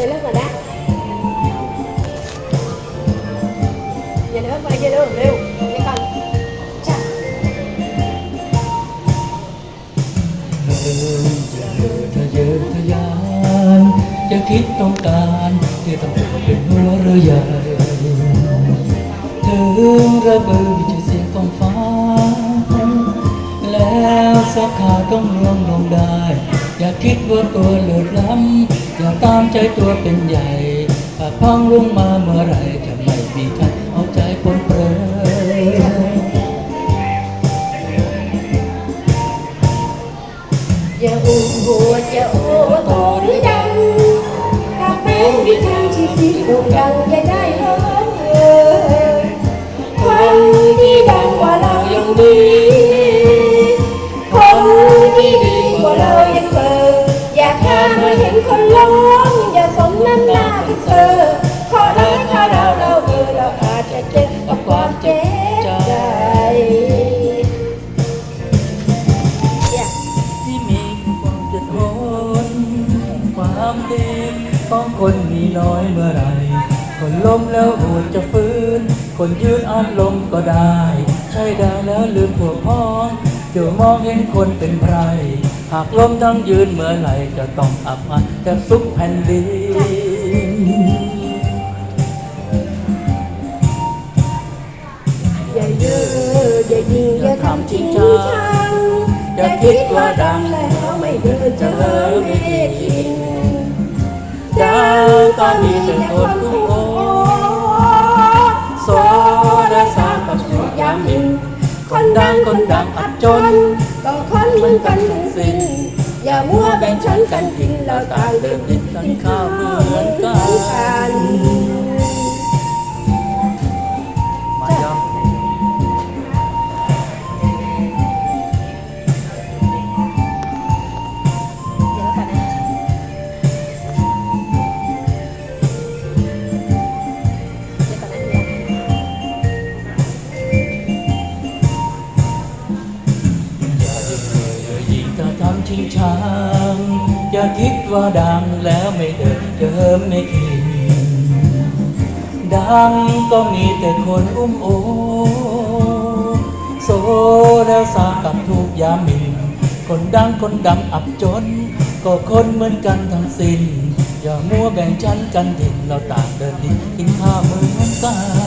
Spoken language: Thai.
Yellow mà đắt จะคิดต้องการที่ต้องเป็นหัวเรือใหญ่ถึงระเบิดม่อเสียงของฟ้า แล้วสักขาต้องร่วงลงได้ อย่าคิดว่าตัวเลิศล้ำอย่าตามใจตัวเป็นใหญ่ถ้าพังลงมาเมื่อไหรจะไม่มีใครเอาใจคนเปรยอย่าอูหัวอย่าโอ้โตหรือดังถ้าเป็นที่ทางชีวิตโด่งดังอย่าได้เฮ้อคนที่ดังกว่าเรายังดีามดีของคนมีน้อยเมื่อไหรคนล้มแล้วหัวจะฟื้น คนยืนอารลมณ์ก็ได้ ใช่ได้แล้วลืมพวกพ้องเดี๋ยวมองเห็นคนเป็นไพรหากล้มทั้งยืนเมื่อไหร่จะต้องอับอายจะซุกแผ่นดินอย่าเยอะอย่ายิงอย่าทำจริงชังอย่าคิดว่าดังแล้วไม่เดินจะเลิก คนดังคนดังอับจน ก็คนเหมือนกันทั้งสิ้นอย่ามัวแบ่งชั้นกันกินเราต่างเดินดินกันข้าวเหมือ ชิงช้าง อย่าคิดว่าดังแล้วไม่เดินเดิมไม่คิดดังก็มีแต่คนอุ้มโอโซแล้วสากับทุกยามิน คนดังคนดังอับจน ก็คนเหมือนกันทั้งสิ้น อย่ามัวแบ่งชั้นกันดินเราต่างเดินดินกินข้าวเหมือนกัน